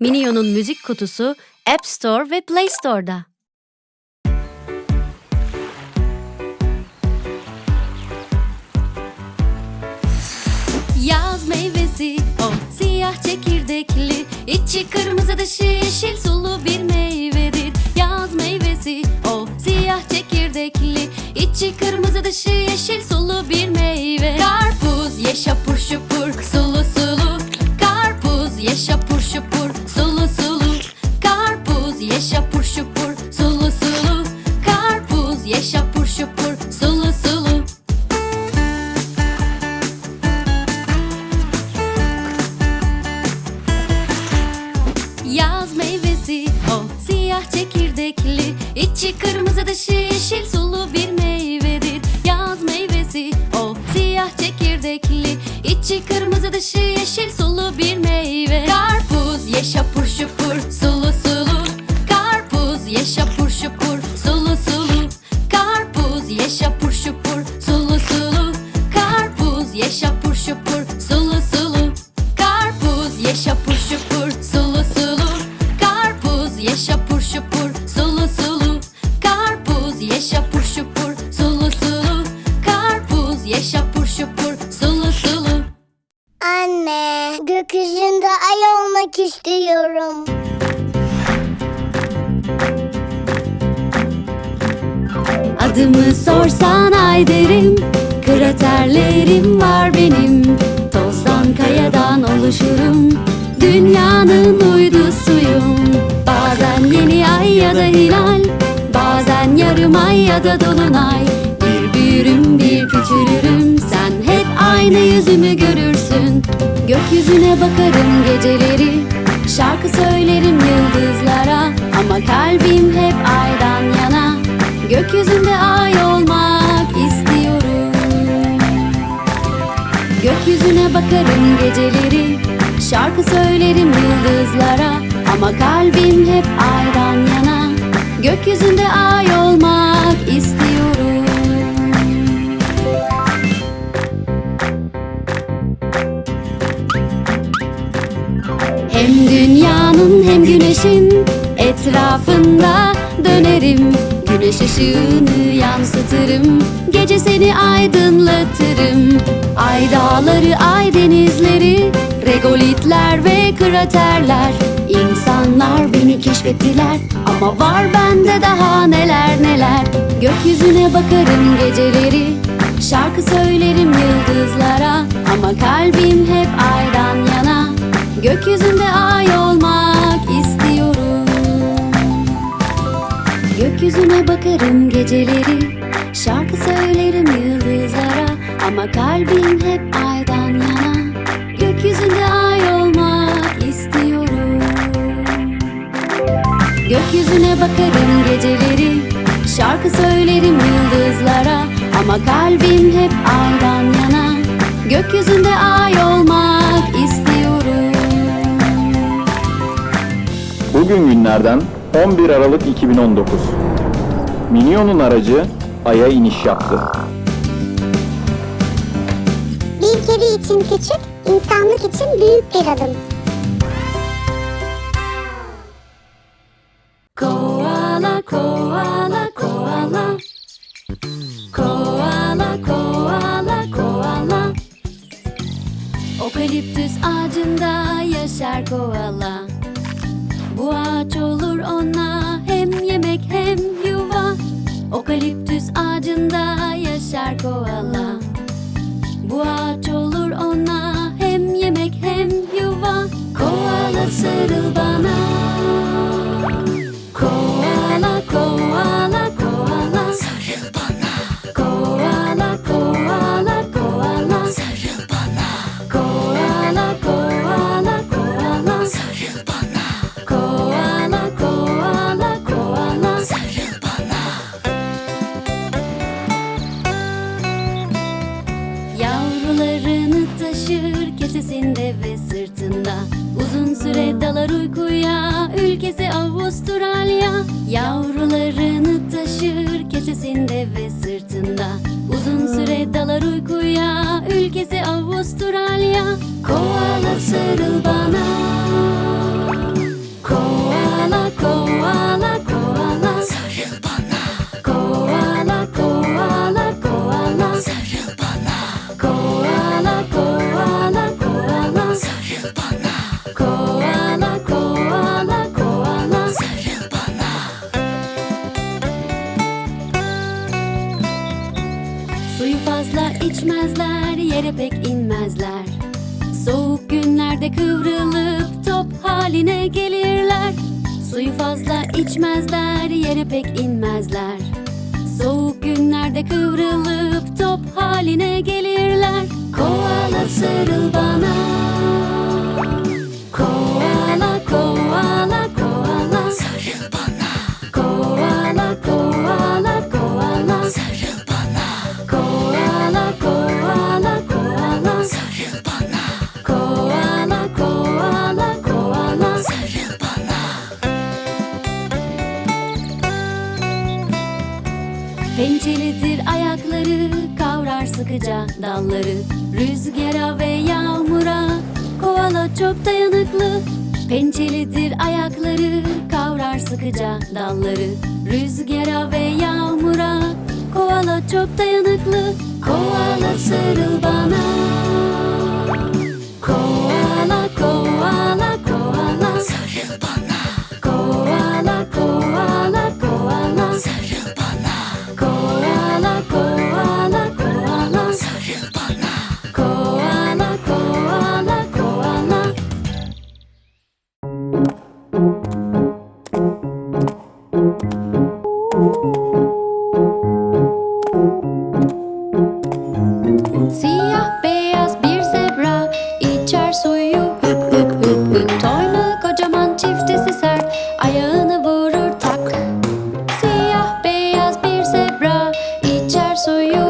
Minion'un müzik kutusu App Store ve Play Store'da. Yaz meyvesi o siyah çekirdekli içi kırmızı dışı yeşil sulu bir meyvedir Yaz meyvesi o siyah çekirdekli içi kırmızı dışı yeşil sulu bir meyve Karpuz ye şapur şupur şapur şupur sulu sulu. Karpuz ye şapur şupur sulu sulu. Yaz meyvesi o siyah çekirdekli. İçi kırmızı dışı yeşil sulu bir meyvedir. Yaz meyvesi o siyah çekirdekli. İçi kırmızı dışı yeşil sulu bir meyve. Karpuz ye şapur şupur sulu Adımı sorsan ay derim Kraterlerim var benim. Tozdan kayadan oluşurum Dünyanın uydusuyum. Bazen yeni ay ya da hilal Bazen yarım ay ya da dolunay. Bir büyürüm bir küçülürüm Sen hep aynı yüzümü görürsün. Gökyüzüne bakarım geceleri Şarkı söylerim yıldızlara. Ama kalbim hep aydan yana Gökyüzünde ay olmak istiyorum. Gökyüzüne bakarım geceleri Şarkı söylerim yıldızlara. Ama kalbim hep aydan yana. Gökyüzünde ay olmak istiyorum. Hem dünyanın hem güneşin etrafında dönerim Güneş ışığını yansıtırım. Gece seni aydınlatırım. Ay dağları, ay denizleri Regolitler ve kraterler. İnsanlar beni keşfettiler. Ama var bende daha neler neler. Gökyüzüne bakarım geceleri. Şarkı söylerim yıldızlara. Ama kalbim hep aydan yana. Gökyüzünde ay olmak Gökyüzüne bakarım geceleri. Şarkı söylerim yıldızlara. Ama kalbim hep aydan yana. Gökyüzünde ay olmak istiyorum. Gökyüzüne bakarım geceleri. Şarkı söylerim yıldızlara. Ama kalbim hep aydan yana. Gökyüzünde ay olmak istiyorum. Bugün günlerden 11 Aralık 2019. Minion'un aracı Ay'a iniş yaptı. Bir kedi için küçük, insanlık için büyük bir adım. Koala, koala, koala. Koala, koala, koala. Okaliptüs ağacında yaşar koala. Bu ağaç olur ona hem yemek hem yuva. Okaliptüs ağacında yaşar koala. Bu ağaç olur ona hem yemek hem yuva. Koala sarıl bana. ülkesi Avustralya Yavrularını taşır kesesinde ve sırtında. Uzun süre dalar uykuya ülkesi Avustralya. Koala sarıl bana. Koala koala günlerde kıvrılıp top haline gelirler. Suyu fazla içmezler Yere pek inmezler. Soğuk günlerde kıvrılıp top haline gelirler. Koala sarıl bana. Koala koala sıkıca dalları Rüzgara ve yağmura. Koala çok dayanıklı Pençelidir ayakları. Kavrar sıkıca dalları Rüzgara ve yağmura. Koala çok dayanıklı Koala sarıl bana. Koala koala koala. Sarıl bana. Koala koala koala. Sarıl içer suyu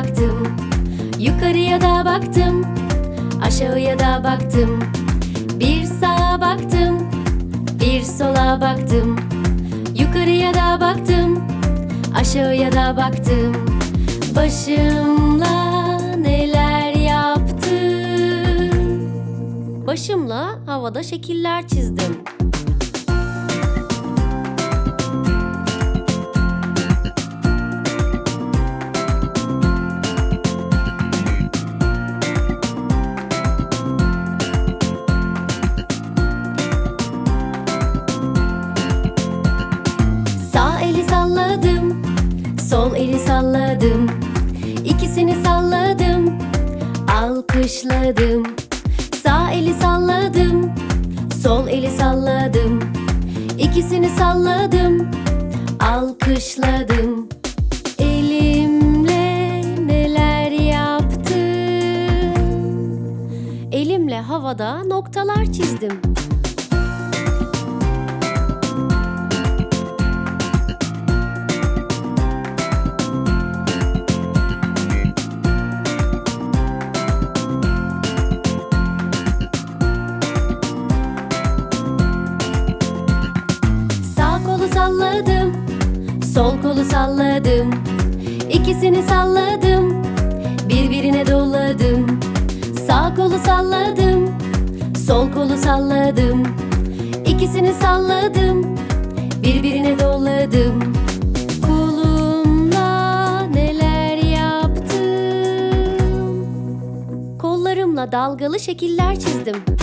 baktım. Yukarıya da baktım, aşağıya da baktım. Bir sağa baktım, bir sola baktım. Yukarıya da baktım, aşağıya da baktım. Başımla neler yaptım? Başımla havada şekiller çizdim salladım. İkisini salladım, alkışladım. Sağ eli salladım, sol eli salladım. İkisini salladım, alkışladım. Elimle neler yaptım? Elimle havada noktalar çizdim sol kolu salladım. İkisini salladım, birbirine doladım. Sağ kolu salladım. Sol kolu salladım. İkisini salladım. Birbirine doladım. Kolumla neler yaptım? Kollarımla dalgalı şekiller çizdim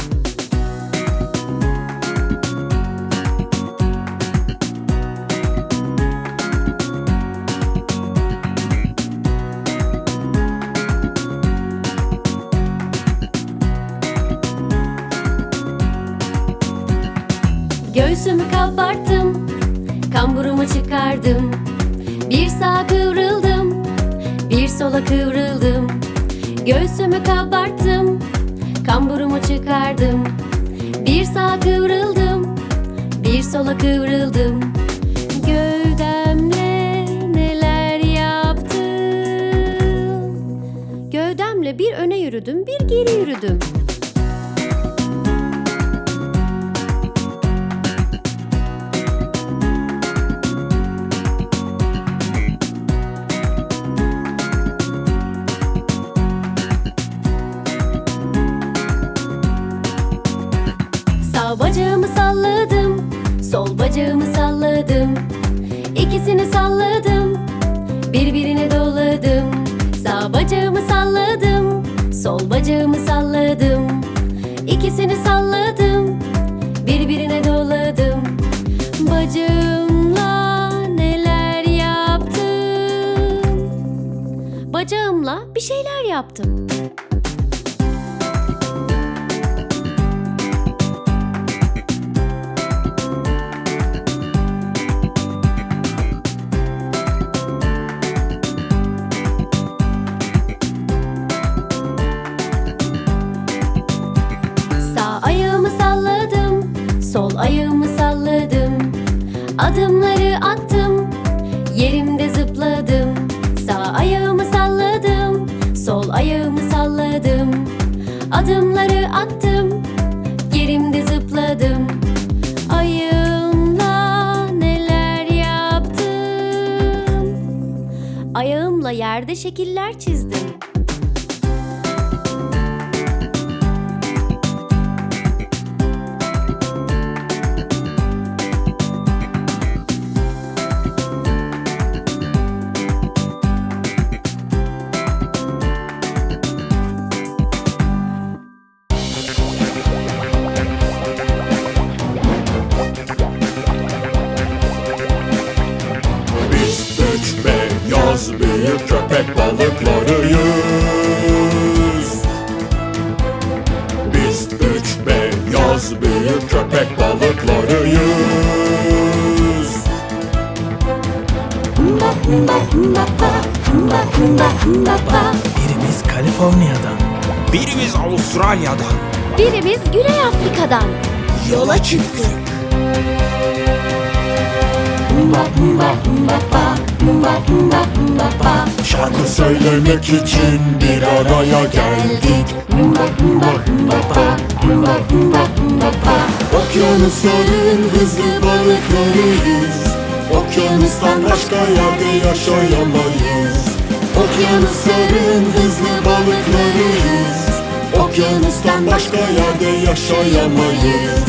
Kamburumu çıkardım. Bir sağa kıvrıldım Bir sola kıvrıldım. Göğsümü kabarttım Kamburumu çıkardım. Bir sağa kıvrıldım Bir sola kıvrıldım. Gövdemle neler yaptım? Gövdemle bir öne yürüdüm bir geri yürüdüm İkisini salladım, birbirine doladım. Sağ bacağımı salladım, sol bacağımı salladım. İkisini salladım, birbirine doladım. Bacağımla neler yaptım? Bacağımla bir şeyler yaptım. Yerde şekiller çizdim. Birimiz Kaliforniya'dan, birimiz Avustralya'dan. Birimiz Güney Afrika'dan. yola çıktık. Şarkı söylemek için bir araya geldik. Okyanusların hızlı balıklarıyız. Okyanustan başka yerde yaşayamayız Okyanusların hızlı balıklarıyız. Okyanustan başka yerde yaşayamayız.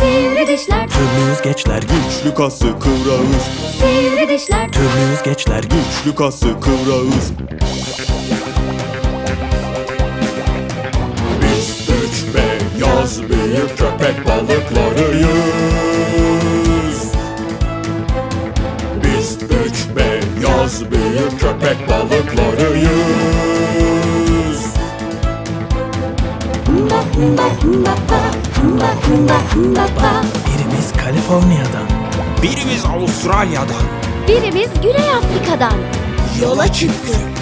Sivri dişler, Türlü yüzgeçler, Güçlü kası kıvrağız. Sivri dişler. türlü yüzgeçler, Güçlü kası kıvrağız. Biz üç beyaz büyük köpek balıklarıyız beyaz büyük köpek balıklarıyız birimiz Kaliforniya'dan, birimiz Avustralya'dan Birimiz Güney Afrika'dan. yola çıktık.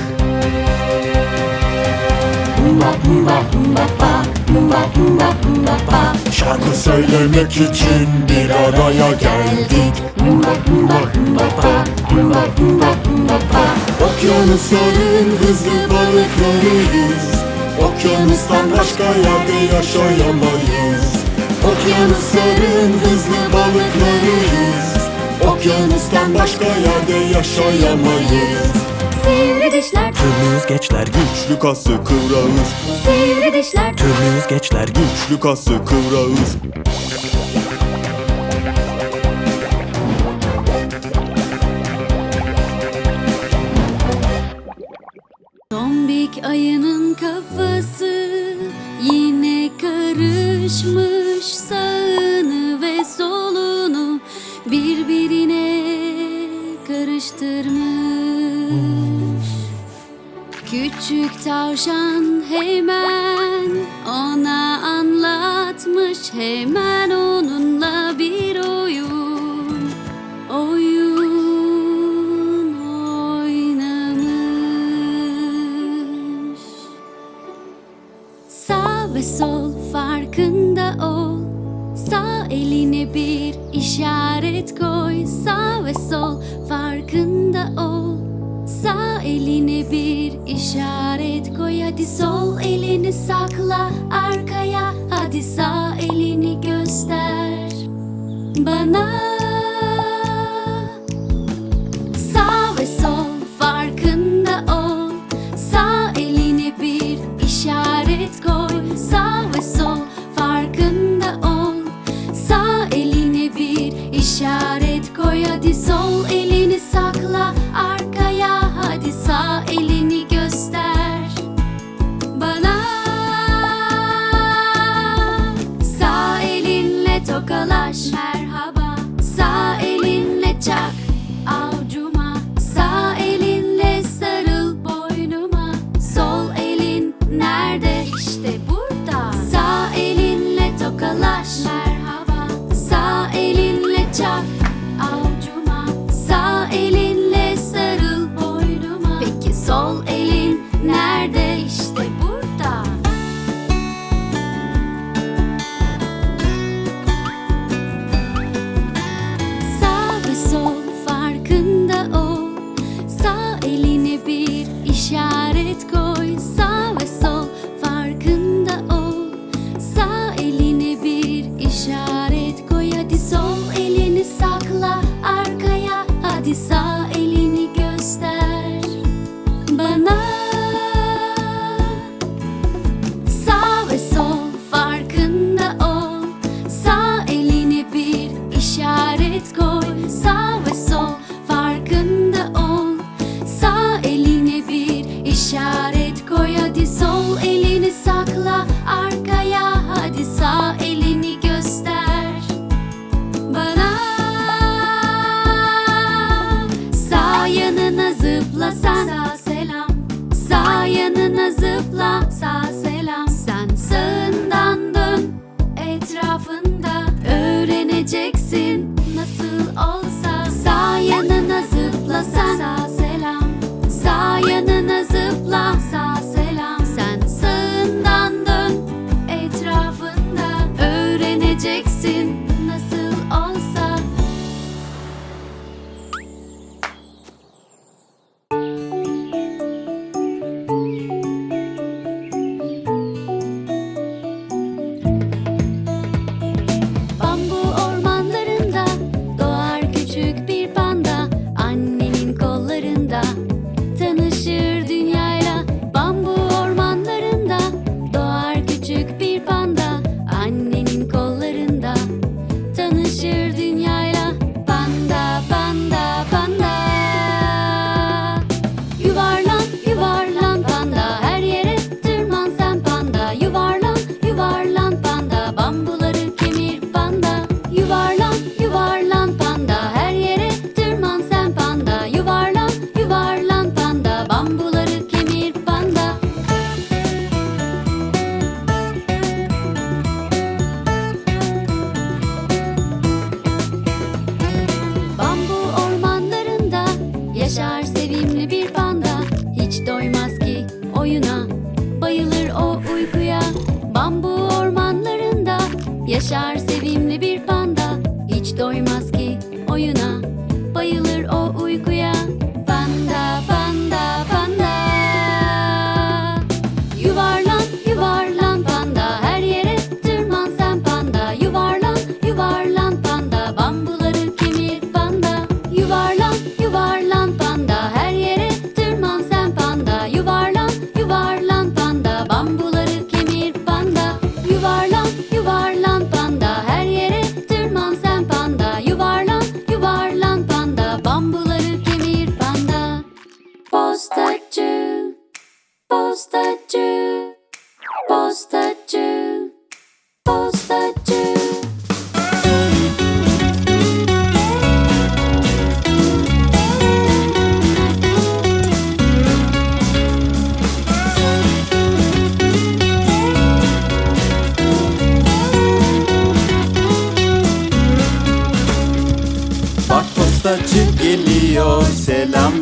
Şarkı söylemek için bir araya geldik. Okyanusların hızlı balıklarıyız. Okyanustan başka yerde yaşayamayız. Okyanusların hızlı balıklarıyız. Okyanustan başka yerde yaşayamayız dişler Türlü yüzgeçler Güçlü kası kıvrağız. Sivri dişler Türlü yüzgeçler Güçlü kası kıvrağız. Tombik ayının kafası Yine karışmış sağını ve solunu Birbirine karıştırmış. Küçük tavşan hemen ona anlatmış hemen onunla bir oyun oyun oynamış. Sağ ve sol farkında ol. Sağ eline bir işaret koy. Sağ ve sol farkında ol. Sağ eline bir Шарит коя ти başar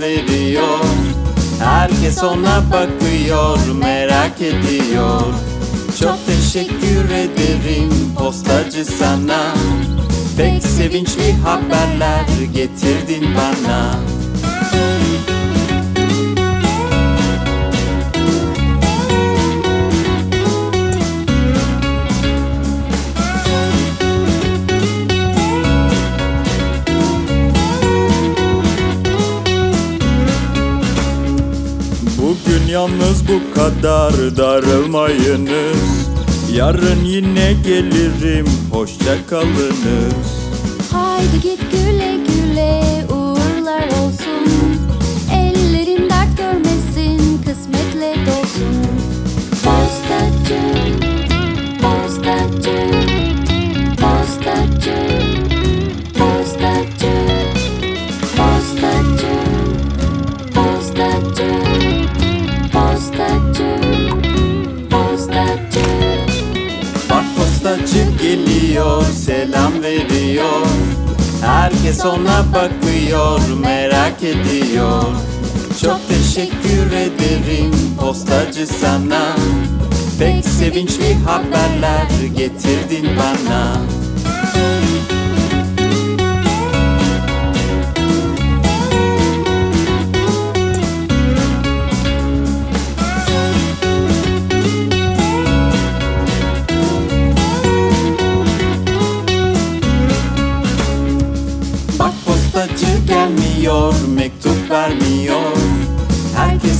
veriyor. Herkes ona bakıyor merak ediyor. Çok teşekkür ederim postacı sana. Pek sevinçli haberler getirdin bana. Yalnız bu kadar darılmayınız. Yarın yine gelirim hoşça kalınız. Haydi gel gidiyor Herkes ona bakıyor merak ediyor. Çok teşekkür ederim postacı sana. Pek sevinçli haberler getirdin bana.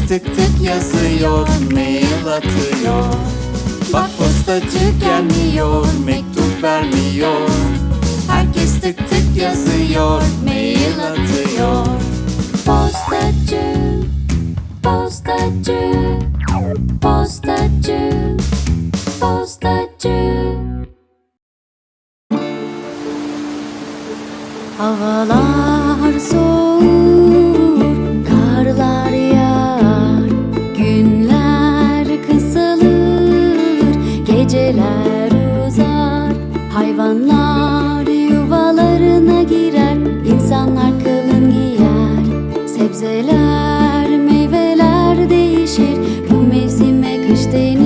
tık tık yazıyor Mail atıyor. Bak postacı gelmiyor Mektup vermiyor. Herkes tık tık yazıyor Mail atıyor. Postacı Postacı Postacı Postacı. Havalar stehen